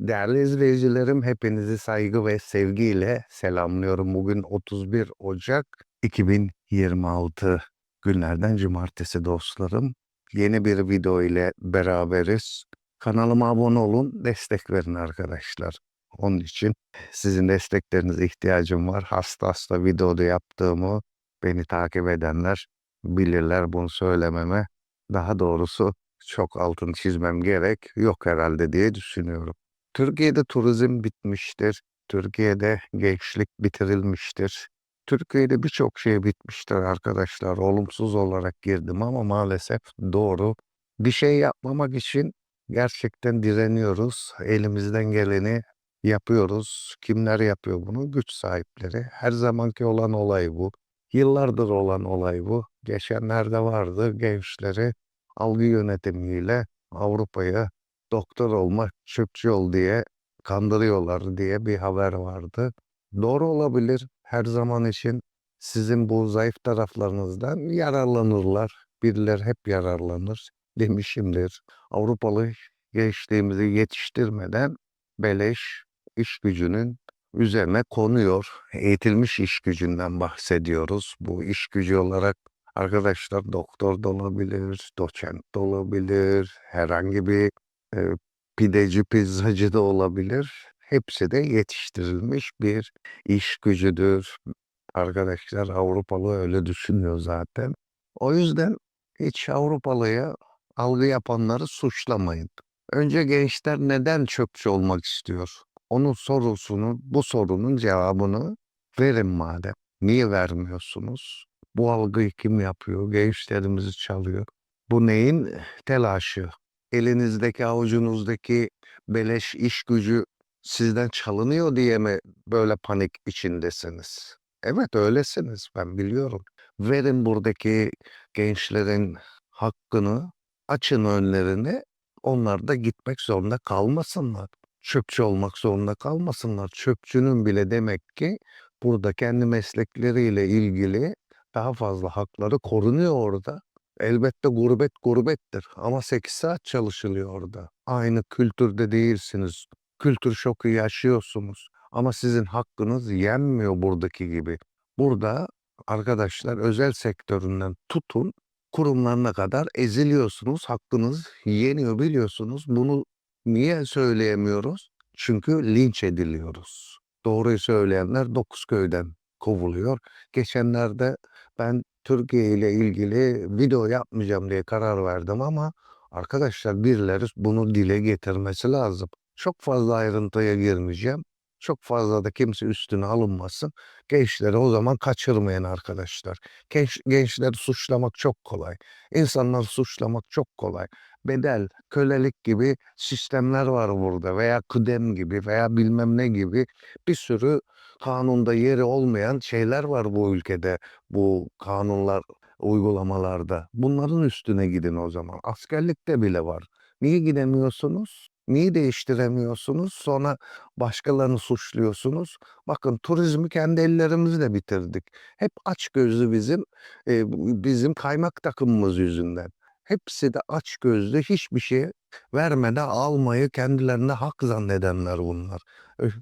Değerli izleyicilerim, hepinizi saygı ve sevgiyle selamlıyorum. Bugün 31 Ocak 2026 günlerden cumartesi dostlarım. Yeni bir video ile beraberiz. Kanalıma abone olun, destek verin arkadaşlar. Onun için sizin desteklerinize ihtiyacım var. Hasta hasta videoda yaptığımı beni takip edenler bilirler bunu söylememe. Daha doğrusu çok altını çizmem gerek yok herhalde diye düşünüyorum. Türkiye'de turizm bitmiştir. Türkiye'de gençlik bitirilmiştir. Türkiye'de birçok şey bitmiştir arkadaşlar. Olumsuz olarak girdim ama maalesef doğru. Bir şey yapmamak için gerçekten direniyoruz. Elimizden geleni yapıyoruz. Kimler yapıyor bunu? Güç sahipleri. Her zamanki olan olay bu. Yıllardır olan olay bu. Geçenlerde vardı gençleri algı yönetimiyle Avrupa'ya doktor olma, çöpçü ol diye kandırıyorlar diye bir haber vardı. Doğru olabilir her zaman için sizin bu zayıf taraflarınızdan yararlanırlar. Birileri hep yararlanır demişimdir. Avrupalı gençliğimizi yetiştirmeden beleş iş gücünün üzerine konuyor. Eğitilmiş iş gücünden bahsediyoruz. Bu iş gücü olarak arkadaşlar doktor da olabilir, doçent de olabilir, herhangi bir e, pideci, pizzacı da olabilir. Hepsi de yetiştirilmiş bir iş gücüdür. Arkadaşlar Avrupalı öyle düşünüyor zaten. O yüzden hiç Avrupalıya algı yapanları suçlamayın. Önce gençler neden çöpçü olmak istiyor? Onun sorusunu, bu sorunun cevabını verin madem. Niye vermiyorsunuz? Bu algıyı kim yapıyor? Gençlerimizi çalıyor. Bu neyin telaşı? Elinizdeki avucunuzdaki beleş iş gücü sizden çalınıyor diye mi böyle panik içindesiniz? Evet öylesiniz ben biliyorum. Verin buradaki gençlerin hakkını, açın önlerini, onlar da gitmek zorunda kalmasınlar. Çöpçü olmak zorunda kalmasınlar. Çöpçünün bile demek ki burada kendi meslekleriyle ilgili daha fazla hakları korunuyor orada. Elbette gurbet gurbettir ama 8 saat çalışılıyor orada. Aynı kültürde değilsiniz. Kültür şoku yaşıyorsunuz ama sizin hakkınız yenmiyor buradaki gibi. Burada arkadaşlar özel sektöründen tutun kurumlarına kadar eziliyorsunuz. Hakkınız yeniyor biliyorsunuz. Bunu niye söyleyemiyoruz? Çünkü linç ediliyoruz. Doğruyu söyleyenler dokuz köyden kovuluyor. Geçenlerde ben Türkiye ile ilgili video yapmayacağım diye karar verdim ama arkadaşlar birileri bunu dile getirmesi lazım. Çok fazla ayrıntıya girmeyeceğim. Çok fazla da kimse üstüne alınmasın. Gençleri o zaman kaçırmayın arkadaşlar. Genç, gençleri suçlamak çok kolay. İnsanları suçlamak çok kolay. Bedel, kölelik gibi sistemler var burada veya kıdem gibi veya bilmem ne gibi bir sürü kanunda yeri olmayan şeyler var bu ülkede. Bu kanunlar uygulamalarda. Bunların üstüne gidin o zaman. Askerlikte bile var. Niye gidemiyorsunuz? Niye değiştiremiyorsunuz? Sonra başkalarını suçluyorsunuz. Bakın turizmi kendi ellerimizle bitirdik. Hep aç gözlü bizim e, bizim kaymak takımımız yüzünden. Hepsi de aç gözlü hiçbir şey vermeden almayı kendilerine hak zannedenler bunlar.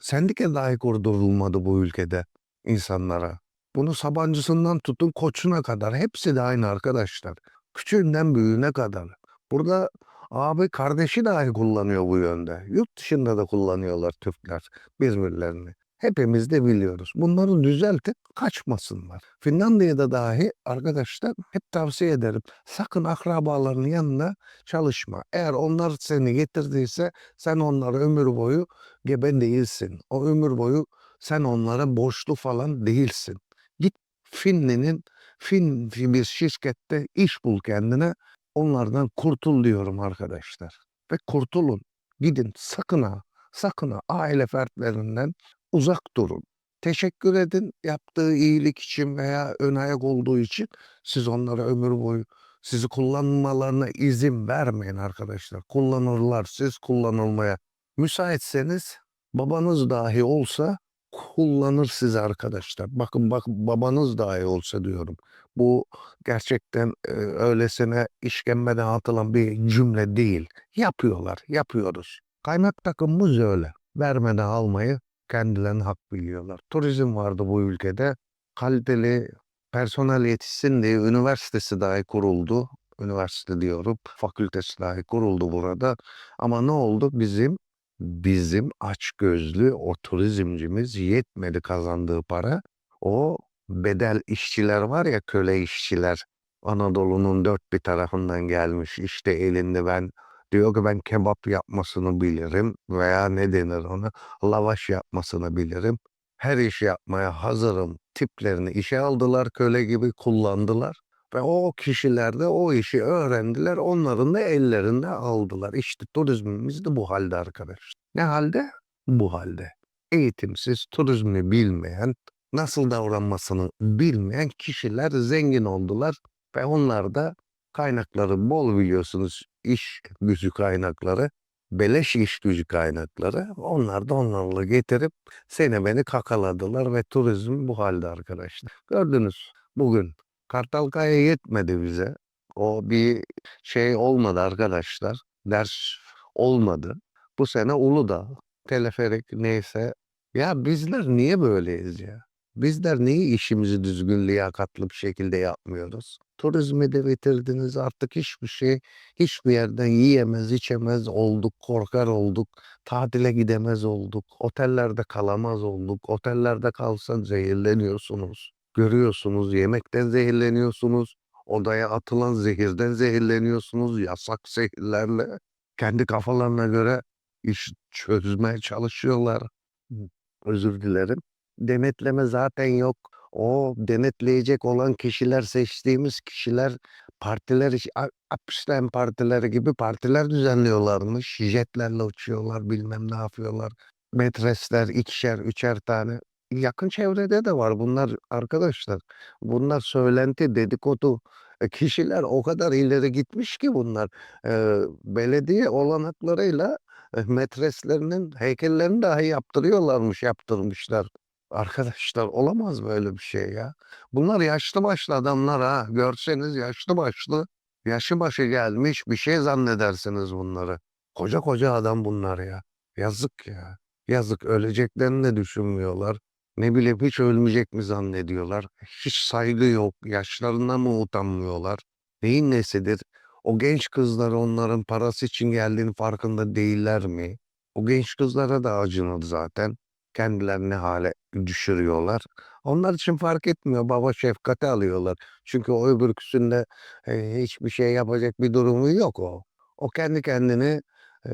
Sendika dahi kurdurulmadı bu ülkede insanlara. Bunu Sabancısından tutun Koçuna kadar hepsi de aynı arkadaşlar. Küçüğünden büyüğüne kadar. Burada abi kardeşi dahi kullanıyor bu yönde. Yurt dışında da kullanıyorlar Türkler birbirlerini. Hepimiz de biliyoruz. Bunları düzeltip kaçmasınlar. Finlandiya'da dahi arkadaşlar hep tavsiye ederim. Sakın akrabaların yanına çalışma. Eğer onlar seni getirdiyse sen onlara ömür boyu gebe değilsin. O ömür boyu sen onlara borçlu falan değilsin. Git Finli'nin Fin bir şirkette iş bul kendine. Onlardan kurtul diyorum arkadaşlar. Ve kurtulun. Gidin sakın ha sakın ha aile fertlerinden uzak durun. Teşekkür edin yaptığı iyilik için veya ön ayak olduğu için siz onlara ömür boyu sizi kullanmalarına izin vermeyin arkadaşlar. Kullanırlar siz kullanılmaya. Müsaitseniz babanız dahi olsa kullanır sizi arkadaşlar. Bakın bak babanız dahi olsa diyorum. Bu gerçekten e, öylesine işkembeden atılan bir cümle değil. Yapıyorlar, yapıyoruz. Kaynak takımımız öyle. Vermeden almayı kendilerine hak biliyorlar. Turizm vardı bu ülkede. Kaliteli personel yetişsin diye üniversitesi dahi kuruldu. Üniversite diyorum, fakültesi dahi kuruldu burada. Ama ne oldu? Bizim bizim açgözlü o turizmcimiz yetmedi kazandığı para. O bedel işçiler var ya köle işçiler. Anadolu'nun dört bir tarafından gelmiş. İşte elinde ben diyor ki ben kebap yapmasını bilirim veya ne denir ona lavaş yapmasını bilirim. Her işi yapmaya hazırım tiplerini işe aldılar köle gibi kullandılar. Ve o kişiler de o işi öğrendiler. Onların da ellerinde aldılar. İşte turizmimiz de bu halde arkadaş. Ne halde? Bu halde. Eğitimsiz, turizmi bilmeyen, nasıl davranmasını bilmeyen kişiler zengin oldular. Ve onlar da kaynakları bol biliyorsunuz. iş gücü kaynakları, beleş iş gücü kaynakları. Onlar da onlarla getirip seni beni kakaladılar ve turizm bu halde arkadaşlar. Gördünüz bugün Kartalkaya yetmedi bize. O bir şey olmadı arkadaşlar. Ders olmadı. Bu sene Uludağ, teleferik neyse. Ya bizler niye böyleyiz ya? Bizler niye işimizi düzgün, liyakatlı bir şekilde yapmıyoruz? Turizmi de bitirdiniz artık hiçbir şey, hiçbir yerden yiyemez, içemez olduk, korkar olduk, tatile gidemez olduk, otellerde kalamaz olduk, otellerde kalsan zehirleniyorsunuz. Görüyorsunuz yemekten zehirleniyorsunuz, odaya atılan zehirden zehirleniyorsunuz, yasak zehirlerle. Kendi kafalarına göre iş çözmeye çalışıyorlar. Özür dilerim. Denetleme zaten yok. O denetleyecek olan kişiler, seçtiğimiz kişiler partiler iş a Apişten partileri gibi partiler düzenliyorlarmış. Jetlerle uçuyorlar, bilmem ne yapıyorlar. Metresler ikişer, üçer tane. Yakın çevrede de var bunlar arkadaşlar. Bunlar söylenti, dedikodu. E, kişiler o kadar ileri gitmiş ki bunlar. Eee, belediye olanaklarıyla, eee, metreslerinin heykellerini dahi yaptırıyorlarmış, yaptırmışlar. Arkadaşlar olamaz böyle bir şey ya. Bunlar yaşlı başlı adamlar ha. Görseniz yaşlı başlı, yaşı başı gelmiş bir şey zannedersiniz bunları. Koca koca adam bunlar ya. Yazık ya. Yazık öleceklerini de düşünmüyorlar. Ne bileyim hiç ölmeyecek mi zannediyorlar. Hiç saygı yok. Yaşlarından mı utanmıyorlar? Neyin nesidir? O genç kızlar onların parası için geldiğinin farkında değiller mi? O genç kızlara da acınadı zaten. Kendilerini hale düşürüyorlar. Onlar için fark etmiyor. Baba şefkati alıyorlar. Çünkü o öbürküsünde e, hiçbir şey yapacak bir durumu yok o. O kendi kendini e,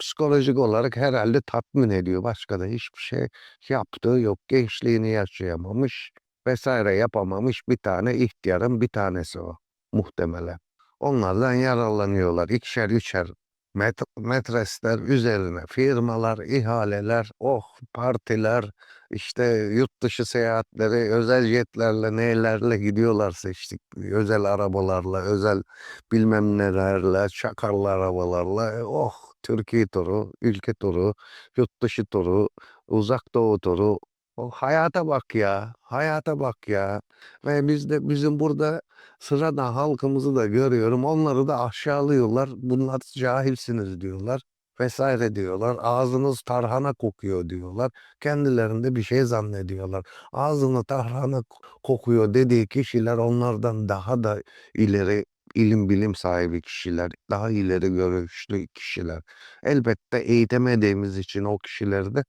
psikolojik olarak herhalde tatmin ediyor. Başka da hiçbir şey yaptığı yok. Gençliğini yaşayamamış vesaire yapamamış bir tane ihtiyarın bir tanesi o muhtemelen. Onlardan yararlanıyorlar. İkişer üçer met metresler üzerine firmalar, ihaleler, oh partiler, işte yurt dışı seyahatleri, özel jetlerle nelerle gidiyorlarsa işte özel arabalarla, özel bilmem nelerle, çakarlı arabalarla, e, oh Türkiye turu, ülke turu, yurt dışı turu, uzak doğu turu. O hayata bak ya, hayata bak ya. Ve biz de bizim burada sıradan halkımızı da görüyorum. Onları da aşağılıyorlar. Bunlar cahilsiniz diyorlar vesaire diyorlar. Ağzınız tarhana kokuyor diyorlar. Kendilerinde bir şey zannediyorlar. Ağzını tarhana kokuyor dediği kişiler onlardan daha da ileri ilim bilim sahibi kişiler, daha ileri görüşlü kişiler. Elbette eğitemediğimiz için o kişileri de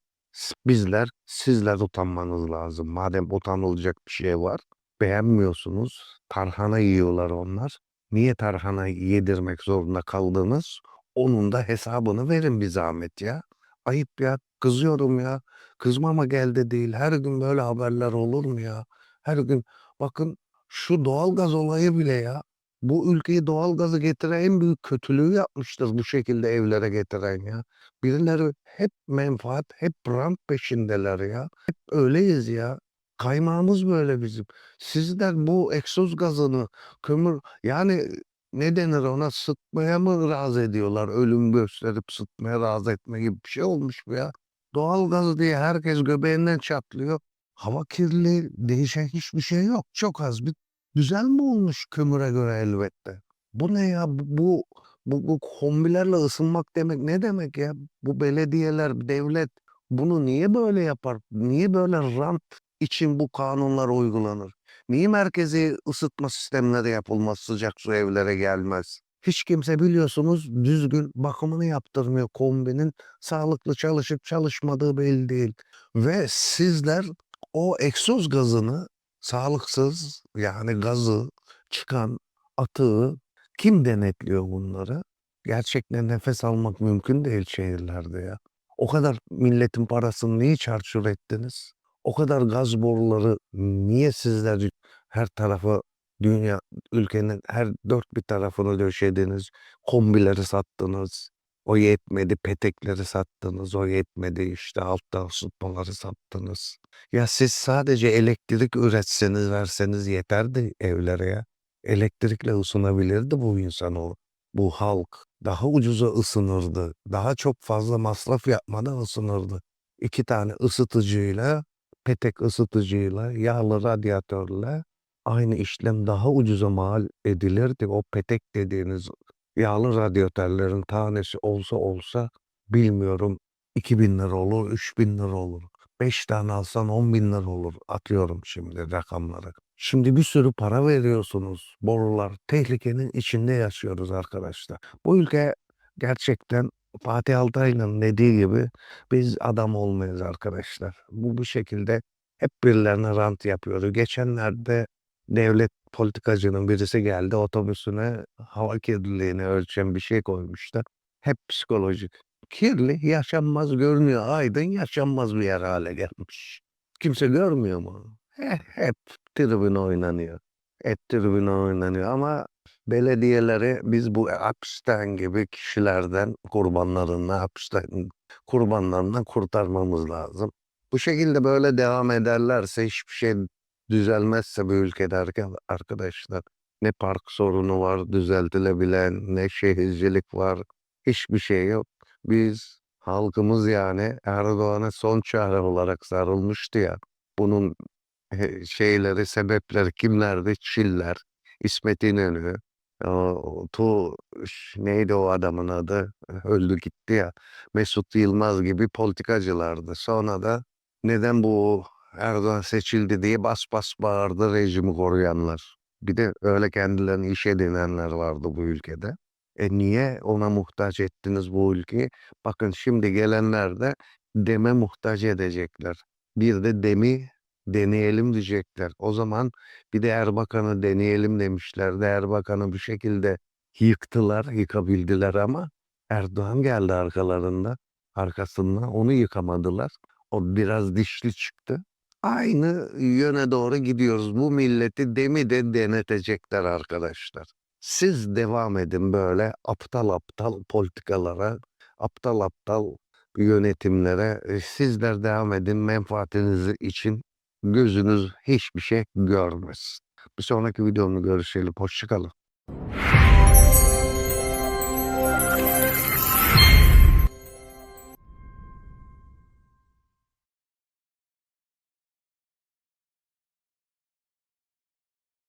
bizler, sizler utanmanız lazım. Madem utanılacak bir şey var, beğenmiyorsunuz, tarhana yiyorlar onlar. Niye tarhana yedirmek zorunda kaldınız? Onun da hesabını verin bir zahmet ya. Ayıp ya, kızıyorum ya. Kızmama geldi değil. Her gün böyle haberler olur mu ya? Her gün bakın şu doğalgaz olayı bile ya. Bu ülkeyi doğalgazı getiren en büyük kötülüğü yapmıştır bu şekilde evlere getiren ya. Birileri hep menfaat, hep rant peşindeler ya. Hep öyleyiz ya. Kaymağımız böyle bizim. Sizler bu egzoz gazını, kömür yani ne denir ona sıtmaya mı razı ediyorlar? Ölüm gösterip sıtmaya razı etme gibi bir şey olmuş bu ya. Doğalgaz diye herkes göbeğinden çatlıyor. Hava kirliliği değişen hiçbir şey yok. Çok az bir düzen mi olmuş kömüre göre elbette. Bu ne ya? Bu bu, bu kombilerle ısınmak demek ne demek ya? Bu belediyeler, devlet bunu niye böyle yapar? Niye böyle rant için bu kanunlar uygulanır? Niye merkezi ısıtma sistemleri yapılmaz, sıcak su evlere gelmez? Hiç kimse biliyorsunuz düzgün bakımını yaptırmıyor kombinin. Sağlıklı çalışıp çalışmadığı belli değil. Ve sizler o egzoz gazını sağlıksız yani gazı çıkan atığı kim denetliyor bunları? Gerçekten nefes almak mümkün değil şehirlerde ya. O kadar milletin parasını niye çarçur ettiniz? O kadar gaz boruları niye sizler her tarafa dünya ülkenin her dört bir tarafını döşediniz, kombileri sattınız. O yetmedi, petekleri sattınız. O yetmedi, işte altta ısıtmaları sattınız. Ya siz sadece elektrik üretseniz, verseniz yeterdi evlere ya. Elektrikle ısınabilirdi bu insanoğlu. Bu halk daha ucuza ısınırdı. Daha çok fazla masraf yapmadan ısınırdı. İki tane ısıtıcıyla, petek ısıtıcıyla, yağlı radyatörle aynı işlem daha ucuza mal edilirdi. O petek dediğiniz yağlı radyatörlerin tanesi olsa olsa bilmiyorum 2000 lira olur, 3000 lira olur. 5 tane alsan 10 bin lira olur. Atıyorum şimdi rakamları. Şimdi bir sürü para veriyorsunuz. Borular tehlikenin içinde yaşıyoruz arkadaşlar. Bu ülke gerçekten Fatih Altaylı'nın dediği gibi biz adam olmayız arkadaşlar. Bu bu şekilde hep birilerine rant yapıyoruz. Geçenlerde devlet politikacının birisi geldi otobüsüne hava kirliliğini ölçen bir şey koymuşlar. Hep psikolojik. Kirli, yaşanmaz görünüyor. Aydın yaşanmaz bir yer hale gelmiş. Kimse görmüyor mu? Heh, hep tribün oynanıyor. Hep tribün oynanıyor ama belediyeleri biz bu hapisten gibi kişilerden kurbanlarından hapisten kurbanlarından kurtarmamız lazım. Bu şekilde böyle devam ederlerse hiçbir şey düzelmezse bu ülkede arka- arkadaşlar ne park sorunu var düzeltilebilen ne şehircilik var hiçbir şey yok. Biz halkımız yani Erdoğan'a son çare olarak sarılmıştı ya. Bunun şeyleri sebepleri kimlerdi? Çiller, İsmet İnönü, o, tu neydi o adamın adı? Öldü gitti ya. Mesut Yılmaz gibi politikacılardı. Sonra da neden bu Erdoğan seçildi diye bas bas bağırdı rejimi koruyanlar. Bir de öyle kendilerini iş edinenler vardı bu ülkede. E niye ona muhtaç ettiniz bu ülkeyi? Bakın şimdi gelenler de deme muhtaç edecekler. Bir de demi deneyelim diyecekler. O zaman bir de Erbakan'ı deneyelim demişlerdi. Erbakan'ı bir şekilde yıktılar, yıkabildiler ama Erdoğan geldi arkalarında, arkasından onu yıkamadılar. O biraz dişli çıktı. Aynı yöne doğru gidiyoruz. Bu milleti demi de denetecekler arkadaşlar. Siz devam edin böyle aptal aptal politikalara, aptal aptal yönetimlere. E, Sizler devam edin menfaatiniz için gözünüz hiçbir şey görmesin. Bir sonraki videomda görüşelim. Hoşçakalın.